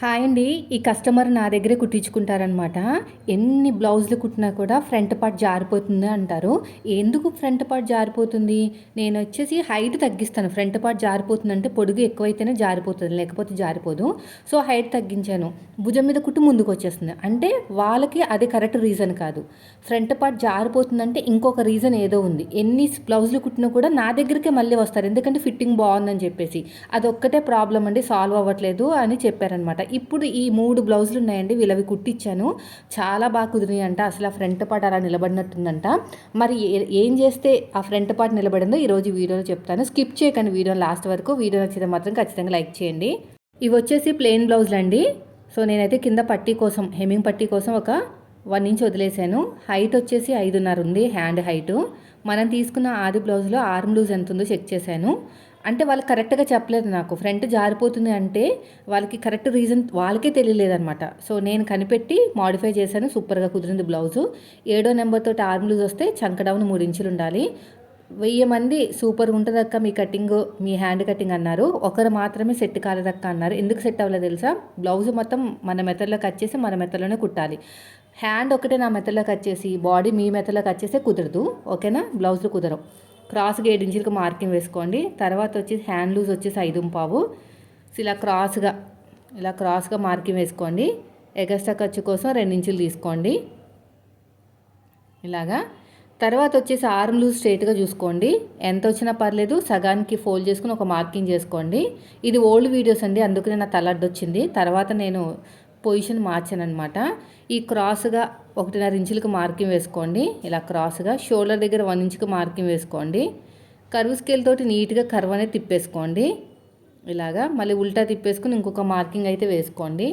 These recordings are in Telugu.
హాయ్ అండి. ఈ కస్టమర్ నా దగ్గరే కుట్టించుకుంటారనమాట ఎన్ని బ్లౌజులు కుట్టినా కూడా ఫ్రంట్ పార్ట్ జారిపోతుంది అంటారు. ఎందుకు ఫ్రంట్ పార్ట్ జారిపోతుంది? నేను వచ్చేసి హైట్ తగ్గిస్తాను. ఫ్రంట్ పార్ట్ జారిపోతుంది అంటే పొడుగు ఎక్కువైతేనే జారిపోతుంది లేకపోతే జారిపోదు. సో హైట్ తగ్గించాను. భుజం మీద కుట్టు ముందుకు వచ్చేస్తుంది. అంటే వాళ్ళకి అది కరెక్ట్ రీజన్ కాదు. ఫ్రంట్ పార్ట్ జారిపోతుందంటే ఇంకొక రీజన్ ఏదో ఉంది. ఎన్ని బ్లౌజులు కుట్టినా కూడా నా దగ్గరికే మళ్ళీ వస్తారు. ఎందుకంటే ఫిట్టింగ్ బాగుందని చెప్పేసి. అదొక్కటే ప్రాబ్లం అండి. సాల్వ్ అవ్వట్లేదు అని చెప్పారనమాట ఇప్పుడు ఈ మూడు బ్లౌజులు ఉన్నాయండి వీళ్ళవి కుట్టించాను. చాలా బాగా కుదిరినాయి అంట అసలు ఆ ఫ్రంట్ పార్ట్ అలా నిలబడినట్టుందంట. మరి ఏ- ఏం చేస్తే ఆ ఫ్రంట్ పార్ట్ నిలబడిందో ఈరోజు వీడియోలో చెప్తాను. స్కిప్ చేయకండి వీడియో లాస్ట్ వరకు. వీడియో నచ్చితే మాత్రం ఖచ్చితంగా లైక్ చేయండి. ఇవి వచ్చేసి ప్లెయిన్ బ్లౌజులు అండి సో నేనైతే కింద పట్టీ కోసం హెమింగ్ పట్టీ కోసం ఒక వన్ ఇంచ్ వదిలేసాను. హైట్ వచ్చేసి ఐదున్నర ఉంది హ్యాండ్ హైటు. మనం తీసుకున్న ఆది బ్లౌజ్లో ఆర్మ్ లూజ్ ఎంత ఉందో చెక్ చేశాను. అంటే వాళ్ళు కరెక్ట్గా చెప్పలేదు నాకు. ఫ్రంట్ జారిపోతుంది అంటే వాళ్ళకి కరెక్ట్ రీజన్ వాళ్ళకే తెలియలేదన్నమాట. సో నేను కనిపెట్టి మాడిఫై చేశాను. సూపర్గా కుదిరింది బ్లౌజు. ఏడో నెంబర్తో ఆర్మ్ లూజ్ వస్తే చంకడౌన్ మూడు ఇంచులు ఉండాలి. వెయ్యి మంది సూపర్ ఉంటుందక్క మీ కటింగ్ మీ హ్యాండ్ కటింగ్ అన్నారు. ఒకరు మాత్రమే సెట్ కాలేదక్క అన్నారు. ఎందుకు సెట్ అవ్వలేదు తెలుసా? బ్లౌజ్ మొత్తం మన మెథడ్లో కట్ చేసి మన మెథడ్లోనే కుట్టాలి. హ్యాండ్ ఒకటే నా మెథడ్లో కట్ చేసి బాడీ మీ మెథడ్లో కట్ చేస్తే కుదరదు. ఓకేనా? బ్లౌజులు కుదరవు. క్రాస్గా ఏడు ఇంచులకు మార్కింగ్ వేసుకోండి. తర్వాత వచ్చేసి హ్యాండ్ లూజ్ వచ్చేసి ఐదు పావు. సో ఇలా క్రాస్గా ఇలా క్రాస్గా మార్కింగ్ వేసుకోండి. ఎగస్ట్రా ఖర్చు కోసం రెండు ఇంచులు తీసుకోండి. ఇలాగా. తర్వాత వచ్చేసి ఆర్మ్ లూజ్ స్ట్రైట్గా చూసుకోండి. ఎంత వచ్చినా పర్లేదు సగానికి ఫోల్డ్ చేసుకుని ఒక మార్కింగ్ చేసుకోండి. ఇది ఓల్డ్ వీడియోస్ అండి అందుకనే నా తల అడ్డొచ్చింది. తర్వాత నేను పొజిషన్ మార్చాను అనమాట ఈ క్రాస్గా ఒకటిన్నర ఇంచులకు మార్కింగ్ వేసుకోండి. ఇలా క్రాస్గా షోల్డర్ దగ్గర వన్ ఇంచుకి మార్కింగ్ వేసుకోండి. కరువు స్కేల్ తోటి నీట్గా కర్వ్ అనేది తిప్పేసుకోండి. ఇలాగా మళ్ళీ ఉల్టా తిప్పేసుకుని ఇంకొక మార్కింగ్ అయితే వేసుకోండి.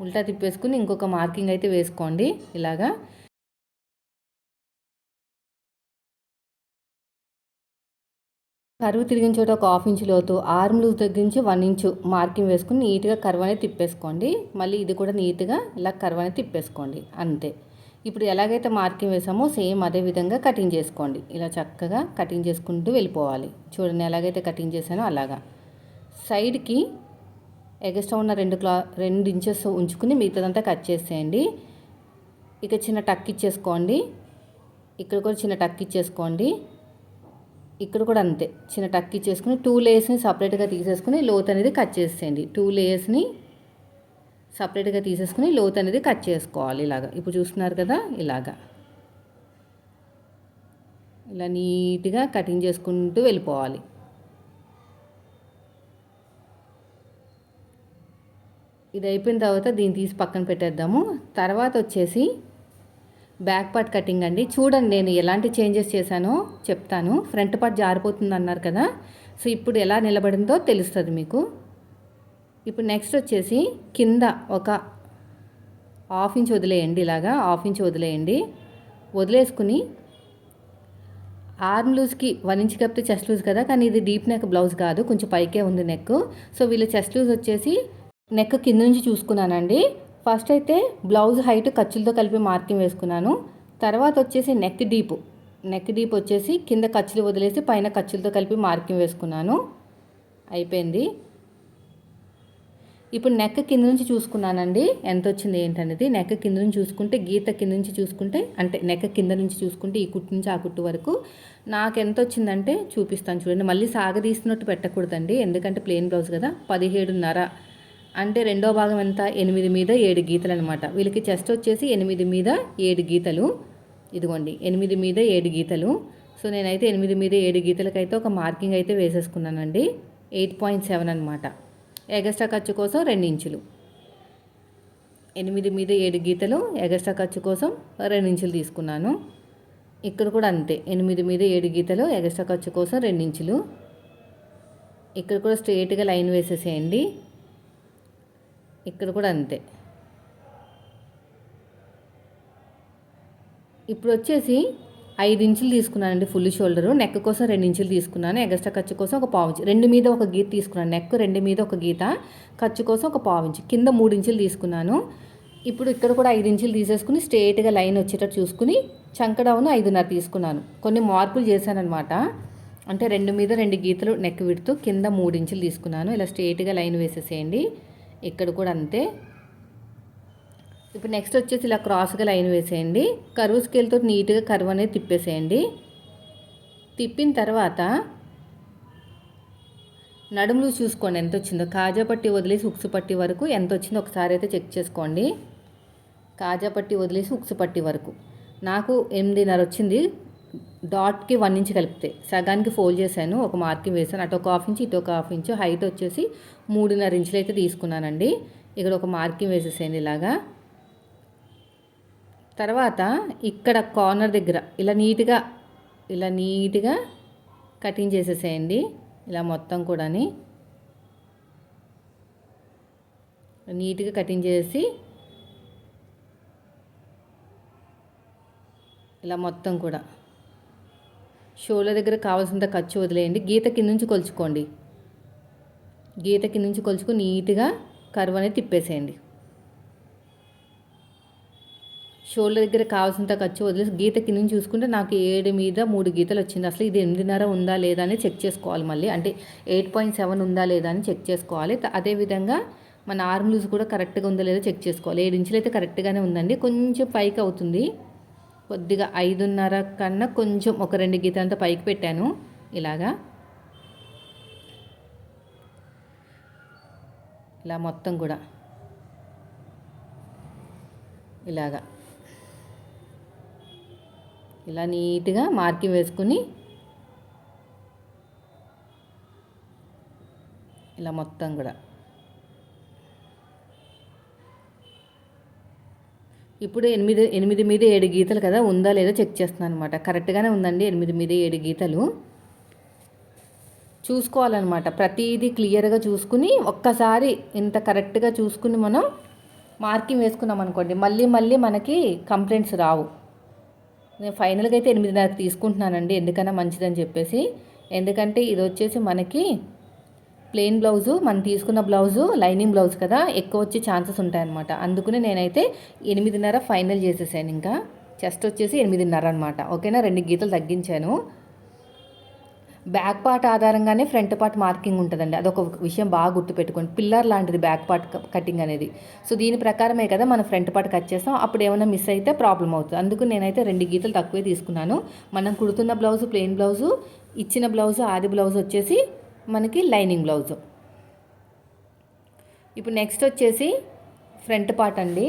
ఉల్టా తిప్పేసుకుని ఇంకొక మార్కింగ్ అయితే వేసుకోండి. ఇలాగా కరువు తిరిగిన చోట ఒక హాఫ్ ఇంచ్ లోతు ఆర్మ్ లూజ్ దగ్గర నుంచి వన్ ఇంచు మార్కింగ్ వేసుకుని నీట్గా కరువు అనేది తిప్పేసుకోండి. మళ్ళీ ఇది కూడా నీట్గా ఇలా కరువు అనేది తిప్పేసుకోండి. అంతే. ఇప్పుడు ఎలాగైతే మార్కింగ్ వేసామో సేమ్ అదే విధంగా కటింగ్ చేసుకోండి. ఇలా చక్కగా కటింగ్ చేసుకుంటూ వెళ్ళిపోవాలి. చూడండి ఎలాగైతే కటింగ్ చేశానో అలాగా. సైడ్కి ఎగస్ట్రా ఉన్న రెండు క్లా రెండు ఇంచెస్ ఉంచుకుని మిగతాదంతా కట్ చేసేయండి. ఇక చిన్న టక్ ఇచ్చేసుకోండి. ఇక్కడ కూడా చిన్న టక్ ఇచ్చేసుకోండి. ఇక్కడ కూడా అంతే. చిన్న టక్ ఇచ్చేసుకుని టూ లేయర్స్ని సపరేట్గా తీసేసుకుని లోత్ అనేది కట్ చేసేయండి. టూ లేయర్స్ని సపరేట్గా తీసేసుకుని లోత్ అనేది కట్ చేసుకోవాలి ఇలాగా. ఇప్పుడు చూస్తున్నారు కదా ఇలాగా. ఇలా నీట్గా కటింగ్ చేసుకుంటూ వెళ్ళిపోవాలి. ఇది అయిపోయిన తర్వాత దీన్ని తీసి పక్కన పెట్టేద్దాము. తర్వాత వచ్చేసి బ్యాక్ పార్ట్ కటింగ్ అండి. చూడండి నేను ఎలాంటి చేంజెస్ చేశానో చెప్తాను. ఫ్రంట్ పార్ట్ జారిపోతుంది అన్నారు కదా. సో ఇప్పుడు ఎలా నిలబడిందో తెలుస్తుంది మీకు. ఇప్పుడు నెక్స్ట్ వచ్చేసి కింద ఒక హాఫ్ ఇంచ్ వదిలేయండి ఇలాగా. హాఫ్ ఇంచ్ వదిలేయండి. వదిలేసుకుని ఆర్మ్ లూజ్కి వన్ ఇంచ్ కప్పితే చెస్ట్ లూజ్ కదా. కానీ ఇది డీప్ నెక్ బ్లౌజ్ కాదు. కొంచెం పైకే ఉంది నెక్ సో వీళ్ళ చెస్ట్ లూజ్ వచ్చేసి నెక్ కింద నుంచి చూసుకున్నానండి. ఫస్ట్ అయితే బ్లౌజ్ హైట్ ఖర్చులతో కలిపి మార్కింగ్ వేసుకున్నాను. తర్వాత వచ్చేసి నెక్ డీప్. నెక్ డీప్ వచ్చేసి కింద ఖర్చులు వదిలేసి పైన ఖర్చులతో కలిపి మార్కింగ్ వేసుకున్నాను. అయిపోయింది. ఇప్పుడు నెక్ కింద నుంచి చూసుకున్నానండి. ఎంత వచ్చింది ఏంటనేది? నెక్ కింద నుంచి చూసుకుంటే గీత కింద నుంచి చూసుకుంటే అంటే నెక్ కింద నుంచి చూసుకుంటే ఈ కుట్టు నుంచి ఆ కుట్టు వరకు నాకు ఎంత వచ్చిందంటే చూపిస్తాను చూడండి. మళ్ళీ సాగదీస్తున్నట్టు పెట్టకూడదండి. ఎందుకంటే ప్లెయిన్ బ్లౌజ్ కదా. పదిహేడున్నర అంటే రెండో భాగం ఎంత? ఎనిమిది మీద ఏడు గీతలు అనమాట వీళ్ళకి చెస్ట్ వచ్చేసి ఎనిమిది మీద ఏడు గీతలు. ఇదిగోండి ఎనిమిది మీద ఏడు గీతలు. సో నేనైతే ఎనిమిది మీద ఏడు గీతలకైతే ఒక మార్కింగ్ అయితే వేసేసుకున్నానండి. ఎయిట్ పాయింట్ సెవెన్ అనమాట ఎగస్ట్రా ఖర్చు కోసం రెండు ఇంచులు. ఎనిమిది మీద ఏడు గీతలు ఎగస్ట్రా ఖర్చు కోసం రెండు ఇంచులు తీసుకున్నాను. ఇక్కడ కూడా అంతే ఎనిమిది మీద ఏడు గీతలు ఎగస్ట్రా ఖర్చు కోసం రెండు ఇంచులు. ఇక్కడ కూడా స్ట్రేట్గా లైన్ వేసేసేయండి. ఇక్కడ కూడా అంతే. ఇప్పుడు వచ్చేసి ఐదు ఇంచులు తీసుకున్నానండి ఫుల్ షోల్డరు. నెక్ కోసం రెండు ఇంచులు తీసుకున్నాను. ఎగస్ట్రా ఖర్చు కోసం ఒక పావు ఇంచు. రెండు మీద ఒక గీత తీసుకున్నాను. నెక్ రెండు మీద ఒక గీత. ఖర్చు కోసం ఒక పావు ఇంచు. కింద మూడు ఇంచులు తీసుకున్నాను. ఇప్పుడు ఇక్కడ కూడా ఐదు ఇంచులు తీసేసుకుని స్ట్రేట్గా లైన్ వచ్చేటట్టు చూసుకుని చంకడౌన్ ఐదున్నర తీసుకున్నాను. కొన్ని మార్పులు చేశానమాట అంటే రెండు మీద రెండు గీతలు నెక్ విడుతూ కింద మూడు ఇంచులు తీసుకున్నాను. ఇలా స్ట్రేట్గా లైన్ వేసేసేయండి. ఇక్కడ కూడా అంతే. ఇప్పుడు నెక్స్ట్ వచ్చేసి ఇలా క్రాస్గా లైన్ వేసేయండి. కరువు స్కేల్తో నీట్గా కరువు అనేది తిప్పేసేయండి. తిప్పిన తర్వాత నడుములు చూసుకోండి ఎంత వచ్చిందో. కాజా పట్టి వదిలేసి ఉక్సు పట్టి వరకు ఎంత వచ్చిందో ఒకసారి అయితే చెక్ చేసుకోండి. కాజా పట్టి వదిలేసి ఉక్సు పట్టి వరకు. నాకు ఎనిమిదిన్నర వచ్చింది. డాట్కి వన్ ఇంచ్ కలిపితే సగానికి ఫోల్డ్ చేశాను ఒక మార్కింగ్ వేసాను అటు ఒక హాఫ్ ఇంచ్ ఇటు ఒక హాఫ్ ఇంచ్ హైట్ వచ్చేసి మూడున్నర ఇంచులు అయితే తీసుకున్నానండి. ఇక్కడ ఒక మార్కింగ్ వేసేసేయండి ఇలాగా. తర్వాత ఇక్కడ కార్నర్ దగ్గర ఇలా నీట్గా ఇలా నీట్గా కటింగ్ చేసేసేయండి. ఇలా మొత్తం కూడాని. నీట్గా కటింగ్ చేసి ఇలా మొత్తం కూడా. షోల దగ్గర కావాల్సినంత ఖర్చు వదిలేయండి. గీత కింద నుంచి కొలుచుకోండి. గీత కింద నుంచి కొలుచుకొని నీట్గా కరువు అనేది తిప్పేసేయండి. షోల్డర్ దగ్గర కావాల్సినంత ఖర్చు వదిలేసి గీత కింద నుంచి చూసుకుంటే నాకు ఏడు మీద మూడు గీతలు వచ్చింది. అసలు ఇది ఎనిమిదిన్నర ఉందా లేదా అని చెక్ చేసుకోవాలి మళ్ళీ. అంటే ఎయిట్ పాయింట్ సెవెన్ ఉందా లేదా అని చెక్ చేసుకోవాలి. అదేవిధంగా మన ఆర్మ్ లూజ్ కూడా కరెక్ట్గా ఉందా లేదా చెక్ చేసుకోవాలి. ఏడు ఇంచులు అయితే కరెక్ట్గానే ఉందండి. కొంచెం పైకి అవుతుంది. కొద్దిగా ఐదున్నర కన్నా కొంచెం ఒక రెండు గీతలంతా పైకి పెట్టాను. ఇలాగా. ఇలా మొత్తం కూడా. ఇలాగా. ఇలా నీట్గా మార్కింగ్ వేసుకుని ఇలా మొత్తం కూడా. ఇప్పుడు ఎనిమిది ఎనిమిది మీద ఏడు గీతలు కదా ఉందా లేదా చెక్ చేస్తున్నాను అనమాట కరెక్ట్గానే ఉందండి ఎనిమిది మీద ఏడు గీతలు. చూసుకోవాలన్నమాట. ప్రతిదీ క్లియర్గా చూసుకుని ఒక్కసారి ఇంత కరెక్ట్గా చూసుకుని మనం మార్కింగ్ వేసుకున్నాం అనుకోండి మళ్ళీ మళ్ళీ మనకి కంప్లైంట్స్ రావు. నేను ఫైనల్గా అయితే ఎనిమిదిన్నరకు తీసుకుంటున్నానండి ఎందుకన్నా మంచిదని చెప్పేసి. ఎందుకంటే ఇది వచ్చేసి మనకి ప్లెయిన్ బ్లౌజు మనం తీసుకున్న బ్లౌజు లైనింగ్ బ్లౌజ్ కదా ఎక్కువ వచ్చే ఛాన్సెస్ ఉంటాయన్నమాట. అందుకనే నేనైతే ఎనిమిదిన్నర ఫైనల్ చేసేసాను ఇంకా. చెస్ట్ వచ్చేసి ఎనిమిదిన్నర అనమాట ఓకేనా? రెండు గీతలు తగ్గించాను. బ్యాక్ పార్ట్ ఆధారంగానే ఫ్రంట్ పార్ట్ మార్కింగ్ ఉంటుందండి. అదొక విషయం బాగా గుర్తుపెట్టుకోండి. పిల్లర్ లాంటిది బ్యాక్ పార్ట్ కటింగ్ అనేది. సో దీని ప్రకారమే కదా మనం ఫ్రంట్ పార్ట్ కట్ చేస్తాం. అప్పుడు ఏమైనా మిస్ అయితే ప్రాబ్లం అవుతుంది. అందుకు నేనైతే రెండు గీతలు తక్కువే తీసుకున్నాను. మనం కుడుతున్న బ్లౌజు ప్లెయిన్ బ్లౌజు ఇచ్చిన బ్లౌజు ఆది బ్లౌజ్ వచ్చేసి మనకి లైనింగ్ బ్లౌజు. ఇప్పుడు నెక్స్ట్ వచ్చేసి ఫ్రంట్ పార్ట్ అండి.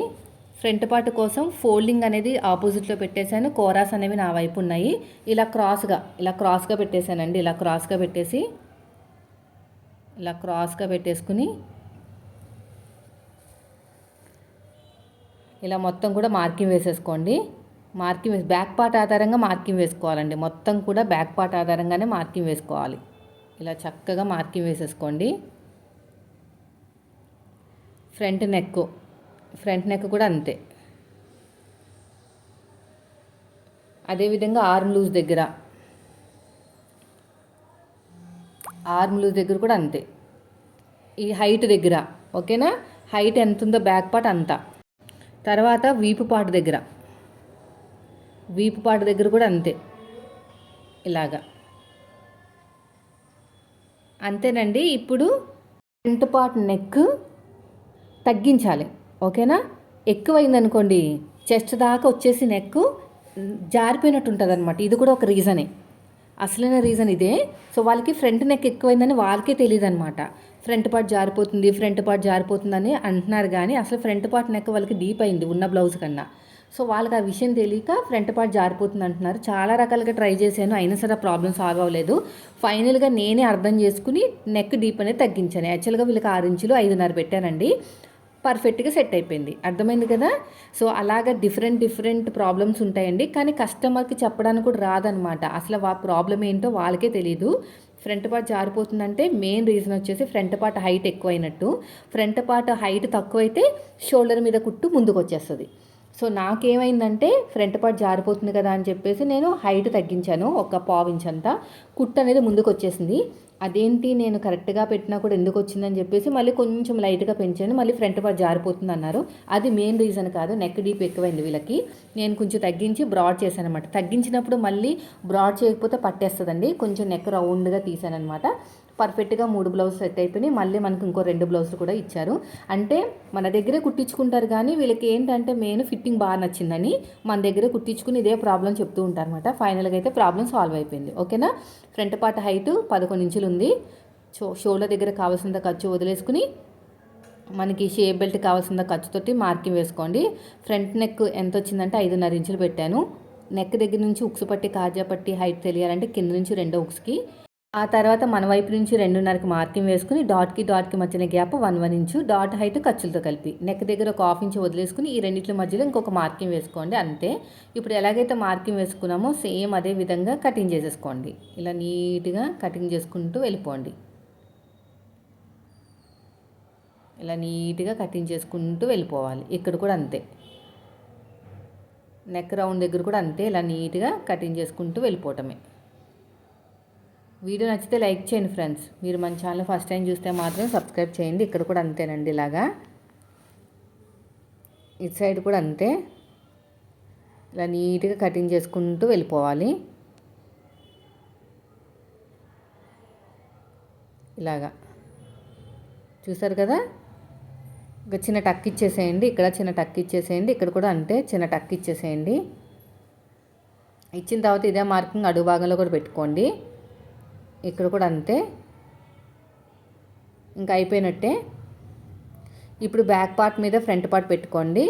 ఫ్రంట్ పార్ట్ కోసం ఫోల్డింగ్ అనేది ఆపోజిట్లో పెట్టేశాను. కోరాస్ అనేవి నా వైపు ఉన్నాయి. ఇలా క్రాస్గా ఇలా క్రాస్గా పెట్టేశానండి. ఇలా క్రాస్గా పెట్టేసి ఇలా క్రాస్గా పెట్టేసుకుని ఇలా మొత్తం కూడా మార్కింగ్ వేసేసుకోండి. మార్కింగ్ వేసి బ్యాక్ పార్ట్ ఆధారంగా మార్కింగ్ వేసుకోవాలండి. మొత్తం కూడా బ్యాక్ పార్ట్ ఆధారంగానే మార్కింగ్ వేసుకోవాలి. ఇలా చక్కగా మార్కింగ్ వేసేసుకోండి. ఫ్రంట్ నెక్ ఫ్రంట్ నెక్ కూడా అంతే. అదేవిధంగా ఆర్మ్ లూజ్ దగ్గర ఆర్మ్ లూజ్ దగ్గర కూడా అంతే. ఈ హైట్ దగ్గర ఓకేనా? హైట్ ఎంత ఉందో బ్యాక్ పార్ట్ అంతా. తర్వాత వీపు పార్ట్ దగ్గర వీపు పార్ట్ దగ్గర కూడా అంతే. ఇలాగా. అంతేనండి. ఇప్పుడు ఫ్రంట్ పార్ట్ నెక్ తగ్గించాలి. ఓకేనా? ఎక్కువైందనుకోండి చెస్ట్ దాకా వచ్చేసి నెక్ జారిపోయినట్టు ఉంటుంది అనమాట ఇది కూడా ఒక రీజనే అసలైన రీజన్ ఇదే. సో వాళ్ళకి ఫ్రంట్ నెక్ ఎక్కువైందని వాళ్ళకే తెలియదు అనమాట ఫ్రంట్ పార్ట్ జారిపోతుంది ఫ్రంట్ పార్ట్ జారిపోతుందని అంటున్నారు కానీ అసలు ఫ్రంట్ పార్ట్ నెక్ వాళ్ళకి డీప్ అయింది ఉన్న బ్లౌజ్ కన్నా. సో వాళ్ళకి ఆ విషయం తెలియక ఫ్రంట్ పార్ట్ జారిపోతుంది అంటున్నారు. చాలా రకాలుగా ట్రై చేశాను. అయినా సరే ప్రాబ్లం సాల్వ్ అవ్వలేదు. ఫైనల్గా నేనే అర్థం చేసుకుని నెక్ డీప్ అనేది తగ్గించాను. యాక్చువల్గా వీళ్ళకి ఆరు ఇంచులు ఐదున్నర పెట్టానండి. పర్ఫెక్ట్గా సెట్ అయిపోయింది. అర్థమైంది కదా? సో అలాగా డిఫరెంట్ డిఫరెంట్ ప్రాబ్లమ్స్ ఉంటాయండి. కానీ కస్టమర్కి చెప్పడానికి కూడా రాదనమాట. అసలు ఆ ప్రాబ్లం ఏంటో వాళ్ళకే తెలియదు ఫ్రంట్ పార్ట్ జారిపోతుందంటే మెయిన్ రీజన్ వచ్చేసి ఫ్రంట్ పార్ట్ హైట్ ఎక్కువైనట్టు. ఫ్రంట్ పార్ట్ హైట్ తక్కువైతే షోల్డర్ మీద కుట్టు ముందుకు వచ్చేస్తుంది సో నాకేమైందంటే ఫ్రంట్ పార్ట్ జారిపోతుంది కదా అని చెప్పేసి నేను హైట్ తగ్గించాను ఒక పావు ఇంచ్ అంతా. అనేది ముందుకు వచ్చేసింది అదేంటి నేను కరెక్ట్గా పెట్టినా కూడా ఎందుకు వచ్చిందని చెప్పేసి మళ్ళీ కొంచెం లైట్గా పెంచాను. మళ్ళీ ఫ్రంట్ పార్ట్ జారిపోతుంది అన్నారు. అది మెయిన్ రీజన్ కాదు. నెక్ డీప్ ఎక్కువైంది వీళ్ళకి. నేను కొంచెం తగ్గించి బ్రాడ్ చేశాను అనమాట తగ్గించినప్పుడు మళ్ళీ బ్రాడ్ చేయకపోతే పట్టేస్తుందండి. కొంచెం నెక్ రౌండ్గా తీసాను అనమాట పర్ఫెక్ట్గా మూడు బ్లౌజ్ సెట్ అయిపోయినాయి. మళ్ళీ మనకు ఇంకో రెండు బ్లౌజులు కూడా ఇచ్చారు. అంటే మన దగ్గరే కుట్టించుకుంటారు కానీ వీళ్ళకి ఏంటంటే మెయిన్ ఫిట్టింగ్ బాగా నచ్చిందని మన దగ్గరే కుట్టించుకుని ఇదే ప్రాబ్లం చెప్తూ ఉంటారు అనమాట ఫైనల్గా అయితే ప్రాబ్లం సాల్వ్ అయిపోయింది. ఓకేనా? ఫ్రంట్ పార్ట్ హైట్ పదకొండు ఇంచులు ఉంది. షో షోల్డర్ దగ్గర కావాల్సినంత ఖర్చు వదిలేసుకుని మనకి షేప్ బెల్ట్ కావాల్సిన ఖర్చుతోటి మార్కింగ్ వేసుకోండి. ఫ్రంట్ నెక్ ఎంత వచ్చిందంటే ఐదున్నర ఇంచులు పెట్టాను. నెక్ దగ్గర నుంచి ఉక్సు పట్టి కాజా పట్టి హైట్ తెలియాలంటే కింద నుంచి రెండో ఉక్స్కి ఆ తర్వాత మన వైపు నుంచి రెండున్నరకి మార్కింగ్ వేసుకుని డాట్కి డాట్కి మధ్యన gap one one inch dot height ఖర్చులతో కలిపి. నెక్ దగ్గర ఒక హాఫ్ ఇంచ్ వదిలేసుకుని ఈ రెండింటి మధ్యలో ఇంకొక మార్కింగ్ వేసుకోండి అంతే. ఇప్పుడు ఎలాగైతే మార్కింగ్ వేసుకున్నామో సేమ్ అదే విధంగా కటింగ్ చేసేసుకోండి. ఇలా నీట్గా కటింగ్ చేసుకుంటూ వెళ్ళిపోండి. ఇలా నీట్గా కటింగ్ చేసుకుంటూ వెళ్ళిపోవాలి. ఇక్కడ కూడా అంతే. నెక్ రౌండ్ దగ్గర కూడా అంతే. ఇలా నీట్గా కటింగ్ చేసుకుంటూ వెళ్ళిపోవటమే. వీడియో నచ్చితే లైక్ చేయండి ఫ్రెండ్స్. మీరు మన ఛానల్ ఫస్ట్ టైం చూస్తే మాత్రం సబ్స్క్రైబ్ చేయండి. ఇక్కడ కూడా అంతేనండి ఇలాగా. ఇటు సైడ్ కూడా అంతే. ఇలా నీట్గా కటింగ్ చేసుకుంటూ వెళ్ళిపోవాలి. ఇలాగా. చూసారు కదా? ఒక చిన్న టక్ ఇచ్చేసేయండి. ఇక్కడ చిన్న టక్ ఇచ్చేసేయండి. ఇక్కడ కూడా అంతే. చిన్న టక్ ఇచ్చేసేయండి. ఇచ్చిన తర్వాత ఇదే మార్కింగ్ అడుగు భాగంలో కూడా పెట్టుకోండి. ఇక్కడ కూడా అంతే. ఇంకా అయిపోయినట్టే. ఇప్పుడు బ్యాక్ పార్ట్ మీద ఫ్రంట్ పార్ట్ పెట్టుకోండి.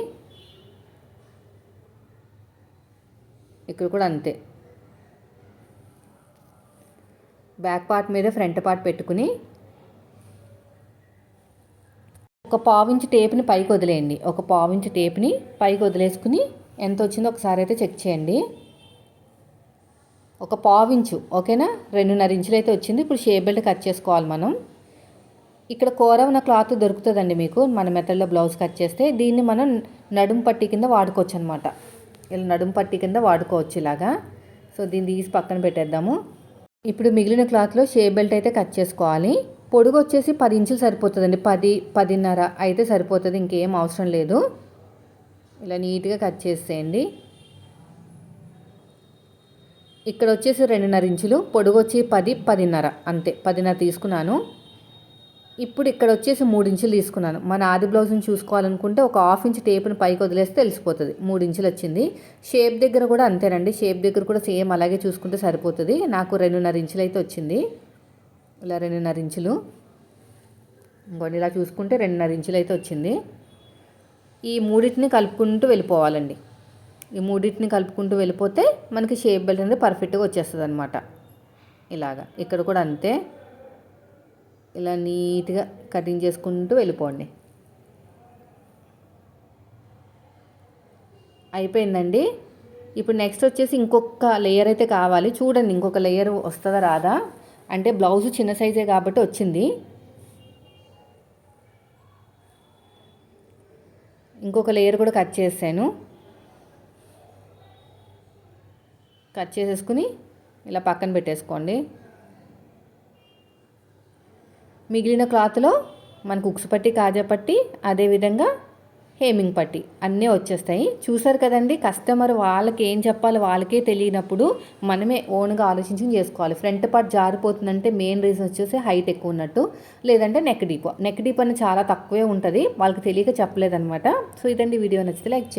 ఇక్కడ కూడా అంతే. బ్యాక్ పార్ట్ మీద ఫ్రంట్ పార్ట్ పెట్టుకుని ఒక పావించి టేప్ని పైకి వదిలేయండి. ఒక పావించి టేప్ని పైకి వదిలేసుకుని ఎంత వచ్చిందో ఒకసారి అయితే చెక్ చేయండి. ఒక పావించు ఓకేనా? రెండున్నర ఇంచులు అయితే వచ్చింది. ఇప్పుడు షేప్ బెల్ట్ కట్ చేసుకోవాలి మనం. ఇక్కడ కూర ఉన్న క్లాత్ దొరుకుతుందండి మీకు. మన మెథడ్లో బ్లౌజ్ కట్ చేస్తే దీన్ని మనం నడుము పట్టి కింద వాడుకోవచ్చు అనమాట ఇలా నడుము పట్టి కింద వాడుకోవచ్చు ఇలాగా. సో దీన్ని తీసి పక్కన పెట్టేద్దాము. ఇప్పుడు మిగిలిన క్లాత్లో షేప్ బెల్ట్ అయితే కట్ చేసుకోవాలి. పొడుగు వచ్చేసి పది ఇంచులు సరిపోతుందండి. పది పదిన్నర అయితే సరిపోతుంది. ఇంకేం అవసరం లేదు. ఇలా నీట్గా కట్ చేసేయండి. ఇక్కడ వచ్చేసి రెండున్నర ఇంచులు పొడుగు వచ్చి పది పదిన్నర. అంతే పదిన్నర తీసుకున్నాను. ఇప్పుడు ఇక్కడ వచ్చేసి మూడు ఇంచులు తీసుకున్నాను. మన ఆది బ్లౌజ్ని చూసుకోవాలనుకుంటే ఒక హాఫ్ ఇంచ్ టేపుని పైకి వదిలేస్తే తెలిసిపోతుంది. మూడు ఇంచులు వచ్చింది షేప్ దగ్గర కూడా అంతేనండి. షేప్ దగ్గర కూడా సేమ్ అలాగే చూసుకుంటే సరిపోతుంది. నాకు రెండున్నర ఇంచులు అయితే వచ్చింది. ఇలా రెండున్నర ఇంచులు. ఇంకోటి ఇలా చూసుకుంటే రెండున్నర ఇంచులు అయితే వచ్చింది. ఈ మూడింటిని కలుపుకుంటూ వెళ్ళిపోవాలండి. ఈ మూడింటిని కలుపుకుంటూ వెళ్ళిపోతే మనకి షేప్ బెల్ట్ అనేది పర్ఫెక్ట్గా వచ్చేస్తుంది అనమాట ఇలాగా. ఇక్కడ కూడా అంతే. ఇలా నీట్గా కటింగ్ చేసుకుంటూ వెళ్ళిపోండి. అయిపోయిందండి. ఇప్పుడు నెక్స్ట్ వచ్చేసి ఇంకొక లేయర్ అయితే కావాలి. చూడండి ఇంకొక లేయర్ వస్తుందా రాదా? అంటే బ్లౌజ్ చిన్న సైజే కాబట్టి వచ్చింది. ఇంకొక లేయర్ కూడా కట్ చేసాను కట్ చేసేసుకుని ఇలా పక్కన పెట్టేసుకోండి. మిగిలిన క్లాత్లో మనకు ఉక్సు పట్టి కాజా పట్టి అదేవిధంగా హేమింగ్ పట్టి అన్నీ వచ్చేస్తాయి. చూసారు కదండి కస్టమర్ వాళ్ళకి ఏం చెప్పాలి వాళ్ళకే తెలియనప్పుడు మనమే ఓన్గా ఆలోచించి చేసుకోవాలి. ఫ్రంట్ పార్ట్ జారిపోతుందంటే మెయిన్ రీజన్ వచ్చేసి హైట్ ఎక్కువ ఉన్నట్టు లేదంటే నెక్ డీప్. నెక్ డీప్ అని చాలా తక్కువే ఉంటుంది వాళ్ళకి తెలియక చెప్పలేదన్నమాట. సో ఇదండి వీడియో. నచ్చితే లైక్